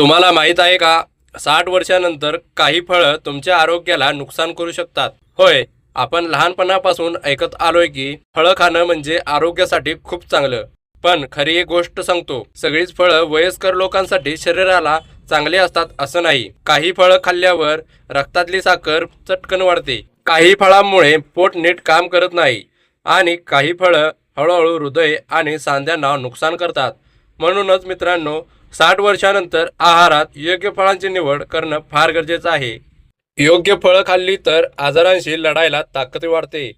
तुम्हाला माहीत आहे का? साठ वर्षानंतर काही फळं तुमच्या आरोग्याला नुकसान करू शकतात. होय आपण लहानपणापासून ऐकत आलोय की फळं खाणं म्हणजे आरोग्यासाठी खूप चांगलं. पण खरी एक गोष्ट सांगतो सगळीच फळं वयस्कर लोकांसाठी शरीराला चांगले असतात असं नाही. काही फळं खाल्ल्यावर रक्तातली साखर चटकन वाढते. काही फळांमुळे पोट नीट काम करत नाही आणि काही फळं हळूहळू हृदय आणि सांध्यांना नुकसान करतात. म्हणूनच मित्रांनो साठ वर्षानंतर आहारात योग्य फळांची निवड करणं फार गरजेचं आहे. योग्य फळं खाल्ली तर आजारांशी लढायला ताकद वाढते.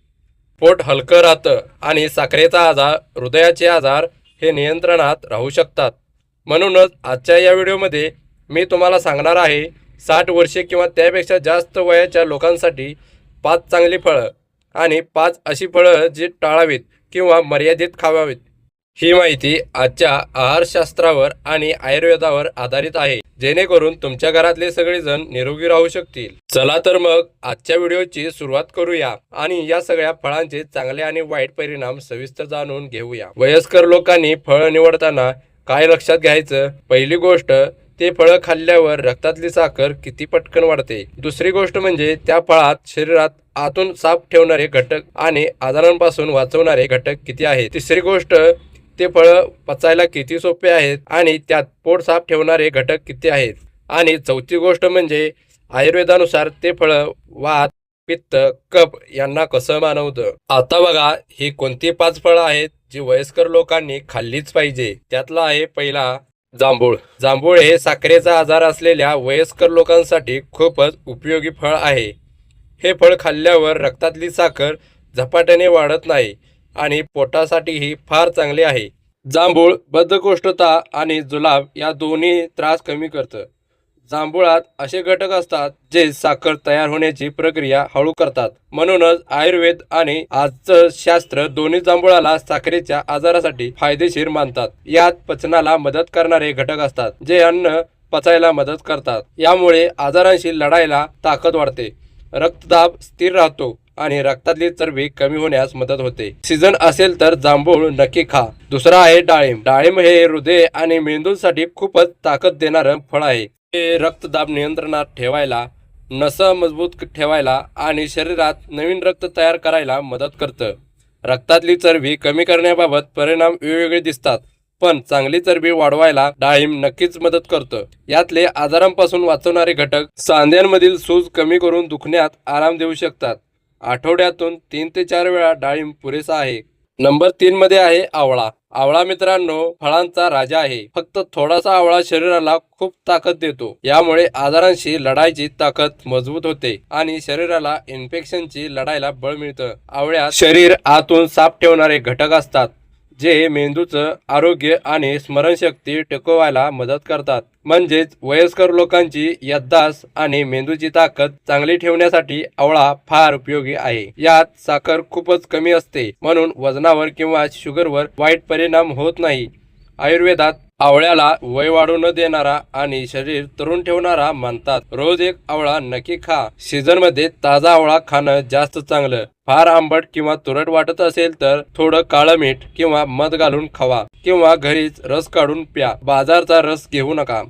पोट हलकं राहतं आणि साखरेचा आजार हृदयाचे आजार हे नियंत्रणात राहू शकतात. म्हणूनच आजच्या या व्हिडिओमध्ये मी तुम्हाला सांगणार आहे साठ वर्षे किंवा त्यापेक्षा जास्त वयाच्या लोकांसाठी पाच चांगली फळं आणि पाच अशी फळं जी टाळावीत किंवा मर्यादित खावावीत. ही माहिती आजच्या आहारशास्त्रावर आणि आयुर्वेदावर आधारित आहे. जेणेकरून तुमच्या घरातले सगळेजण निरोगी राहू शकतील. चला तर मग आजच्या व्हिडिओची सुरुवात करूया आणि या सगळ्या फळांचे चांगले आणि वाईट परिणाम सविस्तर जाणून घेऊया. वयस्कर लोकांनी फळ निवडताना काय लक्षात घ्यायचं? पहिली गोष्ट ते फळं खाल्ल्यावर रक्तातली साखर किती पटकन वाढते? दुसरी गोष्ट म्हणजे त्या फळात शरीरात आतून साफ ठेवणारे घटक आणि आजारांपासून वाचवणारे घटक किती आहेत? तिसरी गोष्ट ते फळं पचायला किती सोपे आहेत आणि त्यात पोट साफ ठेवणारे घटक किती आहेत? आणि चौथी गोष्ट म्हणजे आयुर्वेदानुसार ते फळं वात पित्त कप यांना कसं मानवतं? आता बघा ही कोणती पाच फळं आहेत जी वयस्कर लोकांनी खाल्लीच पाहिजे? त्यातला आहे पहिला जांभूळ. जांभूळ हे साखरेचा आजार असलेल्या वयस्कर लोकांसाठी खूपच उपयोगी फळ आहे. हे फळ खाल्ल्यावर रक्तातली साखर झपाट्याने वाढत नाही. आणि पोटासाठीही फार चांगले आहे. जांभूळ बद्धकोष्ठता आणि जुलाब या दोन्ही त्रास कमी करतं. जांभुळात असे घटक असतात जे साखर तयार होण्याची प्रक्रिया हळू करतात. म्हणूनच आयुर्वेद आणि आजचं शास्त्र दोन्ही जांभुळाला साखरेच्या आजारासाठी फायदेशीर मानतात. यात पचनाला मदत करणारे घटक असतात जे अन्न पचायला मदत करतात. यामुळे आजारांशी लढायला ताकद वाढते. रक्तदाब स्थिर राहतो. आणि रक्तातली चरबी कमी होण्यास मदत होते. सीझन असेल तर जांभूळ नक्की खा. दुसरा आहे डाळिंब. डाळिंब हे हृदय आणि मेंदूसाठी खूपच ताकद देणारं फळ आहे. हे रक्तदाब नियंत्रणात ठेवायला नस मजबूत ठेवायला आणि शरीरात नवीन रक्त तयार करायला मदत करतं. रक्तातली चरबी कमी करण्याबाबत परिणाम वेगवेगळे दिसतात पण चांगली चरबी वाढवायला डाळिंब नक्कीच मदत करतं. यातले आजारांपासून वाचवणारे घटक सांध्यांमधील सूज कमी करून दुखण्यात आराम देऊ शकतात. आठवड्यातून तीन ते चार वेळा डाळिंब पुरेसा आहे. नंबर तीन मध्ये आहे आवळा. आवळा मित्रांनो फळांचा राजा आहे. फक्त थोडासा आवळा शरीराला खूप ताकद देतो. यामुळे आजारांशी लढायची ताकद मजबूत होते आणि शरीराला इन्फेक्शनची लढायला बळ मिळतं. आवळ्यात शरीर आतून साफ ठेवणारे घटक असतात. जे मेंदूचं आरोग्य आणि स्मरणशक्ती टिकवायला मदत करतात. म्हणजेच वयस्कर लोकांची यद्दास आणि मेंदूची ताकद चांगली ठेवण्यासाठी आवळा फार उपयोगी आहे. यात साखर खूपच कमी असते. म्हणून वजनावर किंवा शुगरवर वाईट परिणाम होत नाही. आयुर्वेदात आवळ्याला वय वाढू न देणारा आणि शरीर तरुण ठेवणारा मानतात रोज एक आवळा नक्की खा. सीझनमध्ये ताजा आवळा खाणं जास्त चांगलं. फार आंबट किंवा तुरट वाटत असेल तर थोडं काळं मीठ किंवा मध घालून खावा. किंवा घरीच रस काढून प्या. बाजारचा रस घेऊ नका.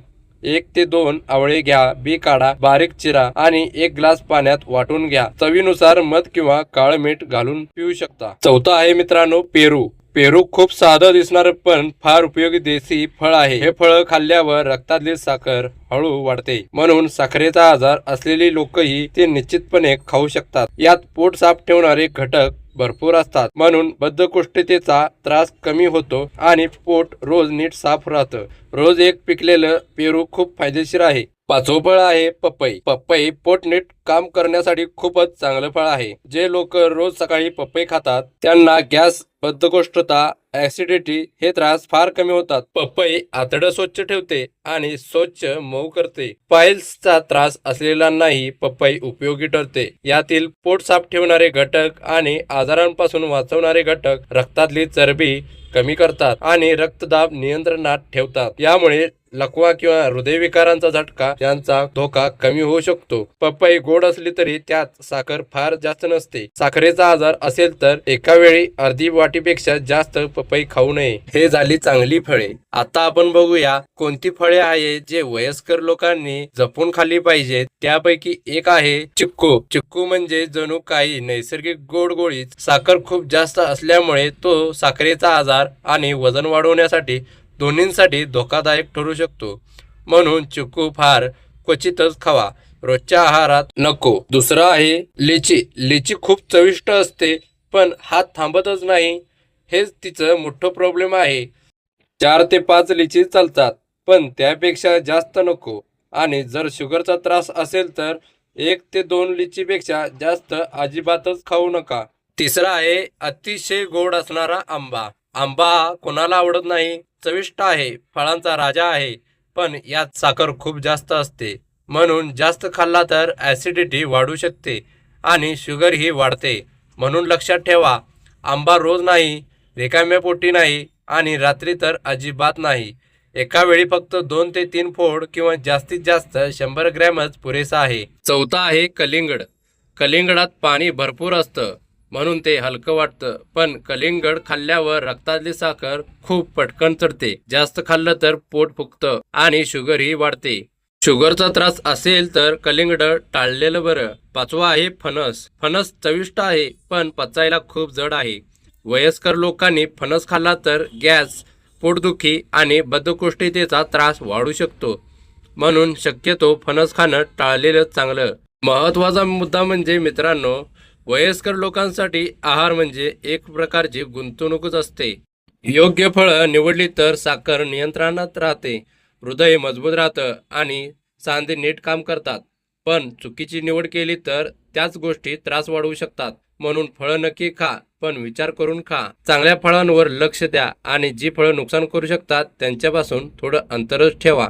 एक ते दोन आवळे घ्या. बी काढा. बारीक चिरा आणि एक ग्लास पाण्यात वाटून घ्या. चवीनुसार मध किंवा काळं मीठ घालून पिऊ शकता. चौथा आहे मित्रांनो पेरू. पेरू खूप साधं दिसणार पण फार उपयोगी देसी फळ आहे. हे फळ खाल्ल्यावर रक्तातली साखर हळू वाढते. म्हणून साखरेचा आजार असलेली लोकही ते निश्चितपणे खाऊ शकतात. यात पोट साफ ठेवणारे घटक भरपूर असतात. म्हणून बद्धकोष्ठतेचा त्रास कमी होतो आणि पोट रोज नीट साफ राहतं. रोज एक पिकलेलं पेरू खूप फायदेशीर आहे. पाचवं फळ आहे पपई. पपई पोट नीट काम करण्यासाठी खूपच चांगलं फळ आहे. जे लोक रोज सकाळी पपई खातात त्यांना गॅस बद्धकोष्ठता ऍसिडिटी हे त्रास फार कमी होतात. पपई आतडं स्वच्छ ठेवते आणि स्वच्छ मऊ करते. पाईल्सचा त्रास असलेल्यांनाही पपई उपयोगी ठरते. यातील पोट साफ ठेवणारे घटक आणि आजारांपासून वाचवणारे घटक रक्तातली चरबी कमी करतात आणि रक्तदाब नियंत्रणात ठेवतात. यामुळे लकवा किंवा हृदयविकारांचा झटका यांचा धोका कमी होऊ शकतो. पपई गोड असली तरी त्यात साखर फार जास्त नसते. साखरेचा आजार असेल तर एका वेळी अर्धी वाटीपेक्षा जास्त पपई खाऊ नये. हे झाली चांगली फळे. आता आपण बघूया कोणती फळे आहेत जे वयस्कर लोकांनी जपून खाल्ली पाहिजेत. त्यापैकी एक आहे चिक्कू. चिक्कू म्हणजे जणू काही नैसर्गिक गोड गोळीत साखर खूप जास्त असल्यामुळे तो साखरेचा आजार आणि वजन वाढवण्यासाठी दोन्हींसाठी धोकादायक ठरू शकतो. म्हणून चिकू फार क्वचितच खावा. रोजच्या आहारात नको. दुसरं आहे लिची. लिची खूप चविष्ट असते पण हात थांबतच नाही. हेच तिचं मोठं प्रॉब्लेम आहे. चार ते पाच लिची चालतात पण त्यापेक्षा जास्त नको. आणि जर शुगरचा त्रास असेल तर एक ते दोन लिचीपेक्षा जास्त अजिबातच खाऊ नका. तिसरा आहे अतिशय गोड असणारा आंबा. आंबा कोणाला आवडत नाही चविष्ट आहे फळांचा राजा आहे पण यात साखर खूप जास्त असते. म्हणून जास्त खाल्ला तर ॲसिडिटी वाढू शकते आणि शुगरही वाढते. म्हणून लक्षात ठेवा आंबा रोज नाही रिकाम्या पोटी नाही आणि रात्री तर अजिबात नाही. एका वेळी फक्त दोन ते तीन फोड किंवा जास्तीत जास्त शंभर ग्रॅमच पुरेसा आहे. चौथा आहे कलिंगड. कलिंगडात पाणी भरपूर असतं. म्हणून ते हलकं वाटतं. पण कलिंगड खाल्ल्यावर रक्तातली साखर खूप पटकन चढते. जास्त खाल्लं तर पोट फुगतं आणि शुगरही वाढते. शुगरचा त्रास असेल तर कलिंगड टाळलेलं बरं. पाचवा आहे फणस. फणस चविष्ट आहे पण पचायला खूप जड आहे. वयस्कर लोकांनी फणस खाल्ला तर गॅस पोटदुखी आणि बद्धकोष्ठतेचा त्रास वाढू शकतो. म्हणून शक्यतो फणस खाणं टाळलेलं चांगलं. महत्त्वाचा मुद्दा म्हणजे मित्रांनो वयस्कर लोकांसाठी आहार म्हणजे एक प्रकारची गुंतवणूकच असते. योग्य फळं निवडली तर साखर नियंत्रणात राहते हृदय मजबूत राहतं आणि सांधे नीट काम करतात. पण चुकीची निवड केली तर त्याच गोष्टी त्रास वाढवू शकतात. म्हणून फळं नक्की खा पण विचार करून खा. चांगल्या फळांवर लक्ष द्या आणि जी फळं नुकसान करू शकतात त्यांच्यापासून थोडं अंतरच ठेवा.